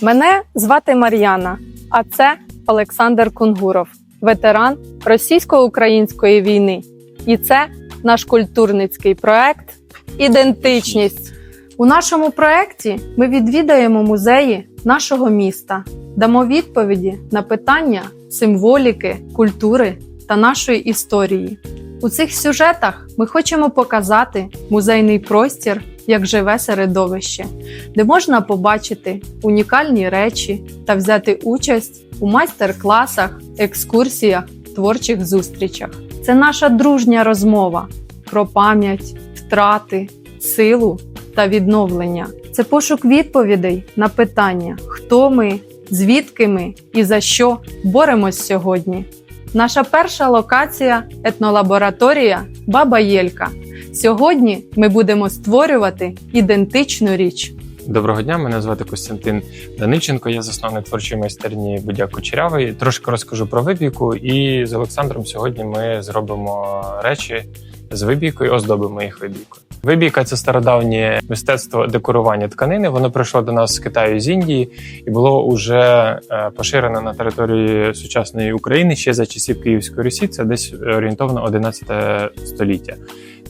Мене звати Мар'яна, а це Олександр Кунгуров, ветеран російсько-української війни. І це наш культурницький проект Ідентичність. У нашому проекті ми відвідаємо музеї нашого міста, дамо відповіді на питання символіки, культури та нашої історії. У цих сюжетах ми хочемо показати музейний простір як живе середовище, де можна побачити унікальні речі та взяти участь у майстер-класах, екскурсіях, творчих зустрічах. Це наша дружня розмова про пам'ять, втрати, силу та відновлення. Це пошук відповідей на питання, хто ми, звідки ми і за що боремось сьогодні. Наша перша локація етнолабораторія Баба Єлька. Сьогодні ми будемо створювати ідентичну річ. Доброго дня, мене звати Костянтин Данильченко. Я засновник творчої майстерні Будя Кучерявий. Трошки розкажу про вибійку. І з Олександром сьогодні ми зробимо речі з вибійкою, оздобимо їх вибійкою. Вибійка це стародавнє мистецтво декорування тканини. Воно прийшло до нас з Китаю з Індії і було уже е, поширено на території сучасної України ще за часів Київської Русі. Це десь орієнтовно 11 століття.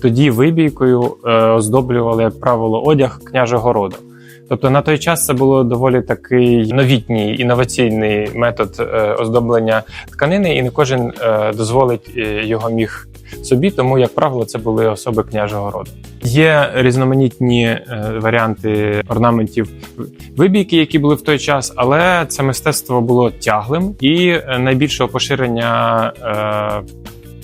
Тоді вибійкою е, оздоблювали, як правило, одяг княжого роду. Тобто на той час це було доволі такий новітній інноваційний метод е, оздоблення тканини, і не кожен е, дозволить е, його міг собі, тому, як правило, це були особи княжого роду. Є різноманітні варіанти орнаментів вибійки, які були в той час, але це мистецтво було тяглим і найбільшого поширення.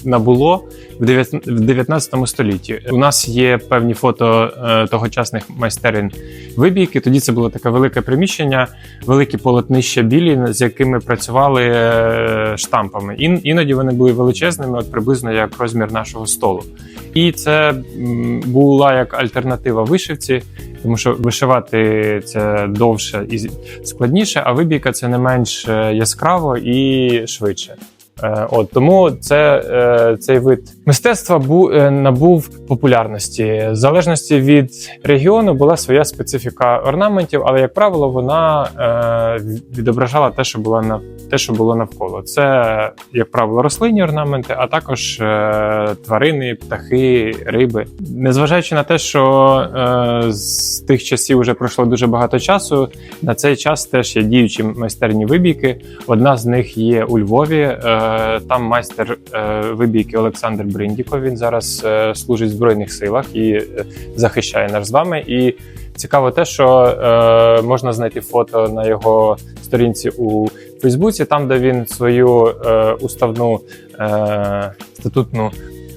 Набуло в 9 19 столітті. У нас є певні фото е, тогочасних майстерень вибійки. Тоді це було таке велике приміщення, великі полотнища білі, з якими працювали е, штампами. Ін, іноді вони були величезними, от приблизно як розмір нашого столу. І це була як альтернатива вишивці, тому що вишивати це довше і складніше, а вибійка це не менш е, яскраво і швидше. Е, От тому це е, цей вид мистецтва е, набув популярності. В залежності від регіону була своя специфіка орнаментів, але як правило, вона відображала те, що було на те, що було навколо. Це, як правило, рослинні орнаменти, а також тварини, птахи, риби. Незважаючи на те, що з тих часів вже пройшло дуже багато часу. На цей час теж є діючі майстерні вибійки. Одна з них є у Львові. Е, Там майстер е, вибійки Олександр Бриндіков. Він зараз е, служить в збройних силах і захищає нас з вами. І цікаво те, що можна знайти фото на його сторінці у Фейсбуці, там де він свою уставну статутну.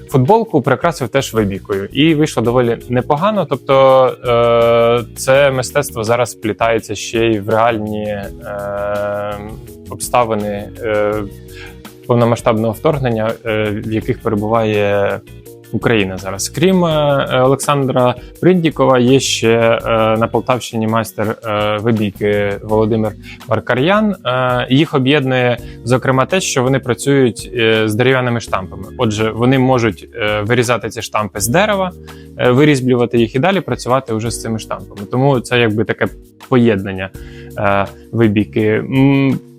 Футболку прикрасив теж вибійкою, і вийшло доволі непогано. Тобто це мистецтво зараз вплітається ще й в реальні обставини повномасштабного вторгнення, е, в яких перебуває Україна зараз. Крім е, Олександра Приндікова, є ще е, на Полтавщині майстер вибійки Володимир Варкар'ян. Їх об'єднує зокрема те, що вони працюють з дерев'яними штампами. Отже, вони можуть вирізати ці штампи з дерева, вирізблювати їх і далі працювати вже з цими штампами. Тому це якби таке поєднання вибійки.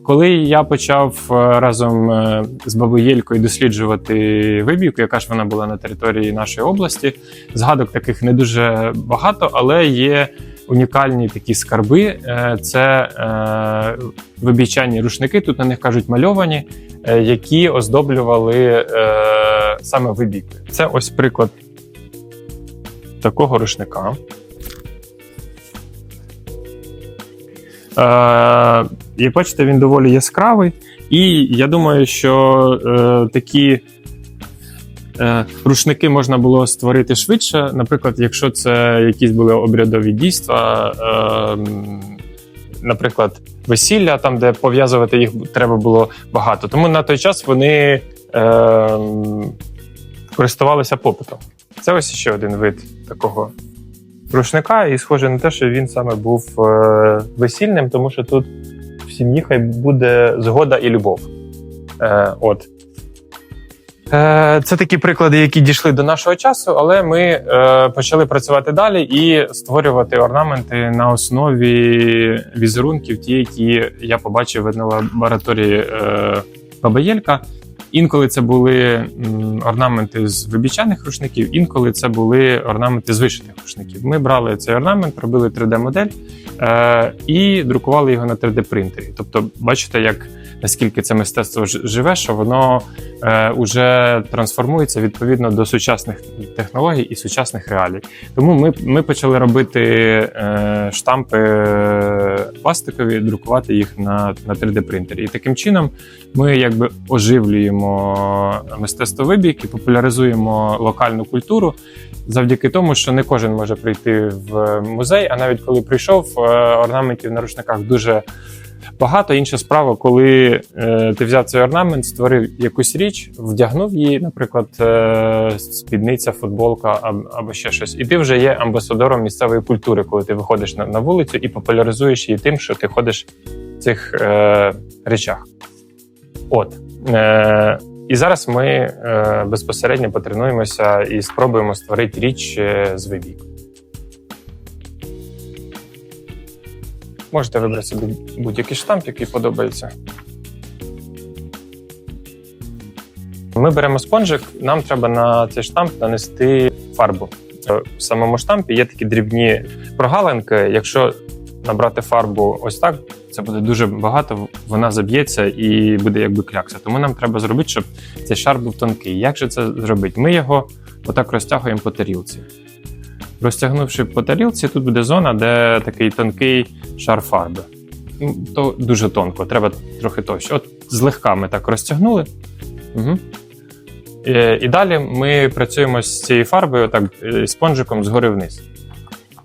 Коли я почав е, разом е, з бабою Єлькою досліджувати вибійку, яка ж вона була на території нашої області, згадок таких не дуже багато, але є унікальні такі скарби. Е, Це вибійчані рушники, тут на них кажуть мальовані, які оздоблювали саме вибійкою. Це ось приклад такого рушника. Як бачите, він доволі яскравий, і я думаю, що е, такі е, рушники можна було створити швидше. Наприклад, якщо це якісь були обрядові дійства, е, наприклад, весілля, там, де пов'язувати їх треба було багато. Тому на той час вони е, користувалися попитом. Це ось ще один вид такого рушника, і схоже на те, що він саме був е, весільним, тому що тут в сім'ї хай буде згода і любов. Е, от. Е, Це такі приклади, які дійшли до нашого часу, але ми е, почали працювати далі і створювати орнаменти на основі візерунків, ті, які я побачив в лабораторії е, Бабаєлька. Інколи це були орнаменти з вибічаних рушників, інколи це були орнаменти з вишитих рушників. Ми брали цей орнамент, робили 3D-модель е, і друкували його на 3D-принтері. Тобто, бачите, як наскільки це мистецтво живе, що воно е, уже трансформується відповідно до сучасних технологій і сучасних реалій. Тому ми, ми почали робити е, штампи пластикові, друкувати їх на, на 3D-принтері. І таким чином ми якби оживлюємо мистецтво вибійки, популяризуємо локальну культуру. Завдяки тому, що не кожен може прийти в музей, а навіть коли прийшов, е, орнаментів на рушниках дуже багато. Інша справа, коли е, ти взяв цей орнамент, створив якусь річ, вдягнув її, наприклад, е, спідниця, футболка аб- або ще щось, і ти вже є амбасадором місцевої культури, коли ти виходиш на, на вулицю і популяризуєш її тим, що ти ходиш в цих е, речах. От. Е, і зараз ми е, безпосередньо потренуємося і спробуємо створити річ е, з вибійкою. Можете вибрати собі будь-який штамп, який подобається. Ми беремо спонжик, нам треба на цей штамп нанести фарбу. Е, В самому штампі є такі дрібні прогалинки. Якщо набрати фарбу ось так, це буде дуже багато, вона заб'ється і буде якби клякса. Тому нам треба зробити, щоб цей шар був тонкий. Як же це зробити? Ми його отак розтягуємо по тарілці. Розтягнувши по тарілці, тут буде зона, де такий тонкий шар фарби. Ну, То дуже тонко, треба трохи товще. От злегка ми так розтягнули. Угу. І, і далі ми працюємо з цією фарбою, так, е, спонжиком згори вниз.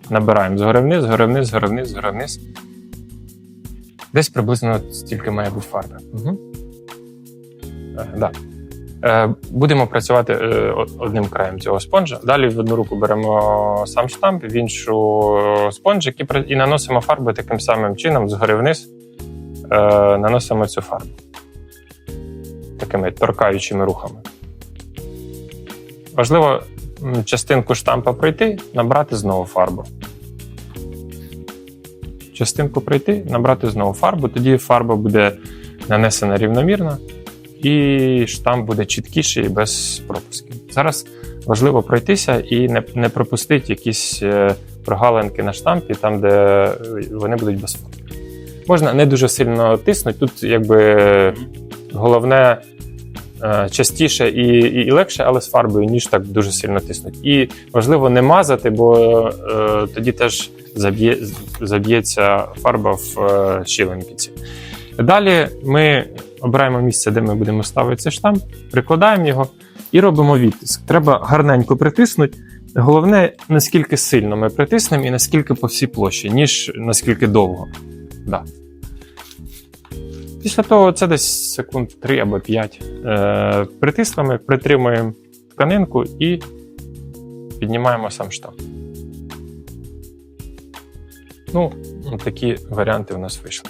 Набираємо згори вниз, згори вниз, згори вниз, згори вниз. Десь приблизно стільки має бути фарби. Угу. Е, да. Е, будемо працювати е, одним краєм цього спонжа. Далі в одну руку беремо сам штамп, в іншу спонжик і, наносимо фарбу таким самим чином, згори вниз. Е, наносимо цю фарбу. Такими торкаючими рухами. Важливо частинку штампа пройти, набрати знову фарбу. Частинку пройти, набрати знову фарбу, тоді фарба буде нанесена рівномірно, і штамп буде чіткіший і без пропусків. Зараз важливо пройтися і не, не пропустити якісь е, прогалинки на штампі, там, де е, вони будуть без фарби. Можна не дуже сильно тиснути. Тут якби головне е, частіше і, і, і легше, але з фарбою, ніж так дуже сильно тиснути. І важливо не мазати, бо е, тоді теж заб'є, заб'ється фарба в е, щілинки. Далі ми обираємо місце, де ми будемо ставити цей штамп, прикладаємо його і робимо відтиск. Треба гарненько притиснути. Головне, наскільки сильно ми притиснемо і наскільки по всій площі, ніж наскільки довго. Да. Після того це десь секунд 3 або 5. Е, притиснемо, притримуємо тканинку і піднімаємо сам штамп. Ну, такі варіанти у нас вийшли.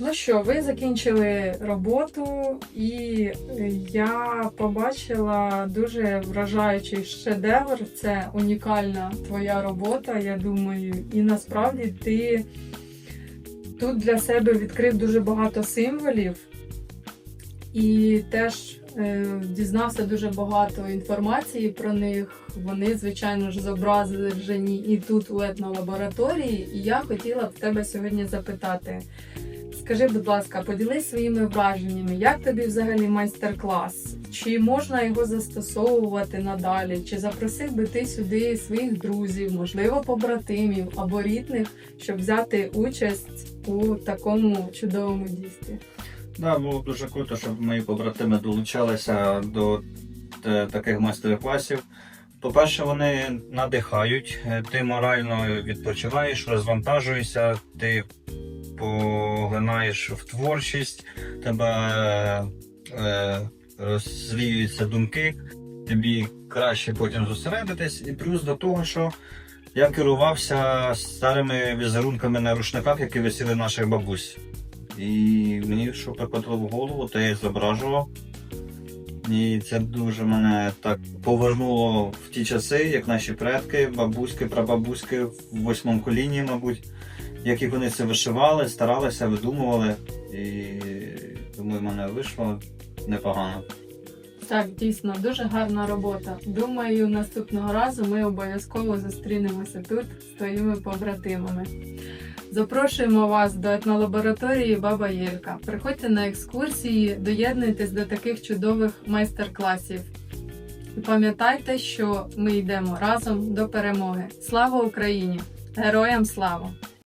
Ну що, ви закінчили роботу, і я побачила дуже вражаючий шедевр. Це унікальна твоя робота, я думаю. І насправді ти тут для себе відкрив дуже багато символів і теж е, дізнався дуже багато інформації про них. Вони, звичайно ж, зображені і тут у етнолабораторії. І я хотіла б тебе сьогодні запитати. Скажи, будь ласка, поділись своїми враженнями, як тобі взагалі майстер-клас? Чи можна його застосовувати надалі? Чи запросив би ти сюди своїх друзів, можливо, побратимів або рідних, щоб взяти участь у такому чудовому дійстві? Да, було б дуже круто, щоб мої побратими долучалися до е, таких майстер-класів. По-перше, вони надихають, е, ти морально відпочиваєш, розвантажуєшся, ти поглинаєш в творчість, тебе е, розвіюються думки, тобі краще потім зосередитись. І плюс до того, що я керувався старими візерунками на рушниках, які висіли наших бабусь. І мені що приходило в голову, те я зображував. І це дуже мене так повернуло в ті часи, як наші предки, бабуськи, прабабуськи в восьмому коліні, мабуть, як і вони це вишивали, старалися, видумували. І думаю, в мене вийшло непогано. Так, дійсно, дуже гарна робота. Думаю, наступного разу ми обов'язково зустрінемося тут з твоїми побратимами. Запрошуємо вас до етнолабораторії Баба Єлька. Приходьте на екскурсії, доєднуйтесь до таких чудових майстер-класів. І пам'ятайте, що ми йдемо разом до перемоги. Слава Україні! Героям слава!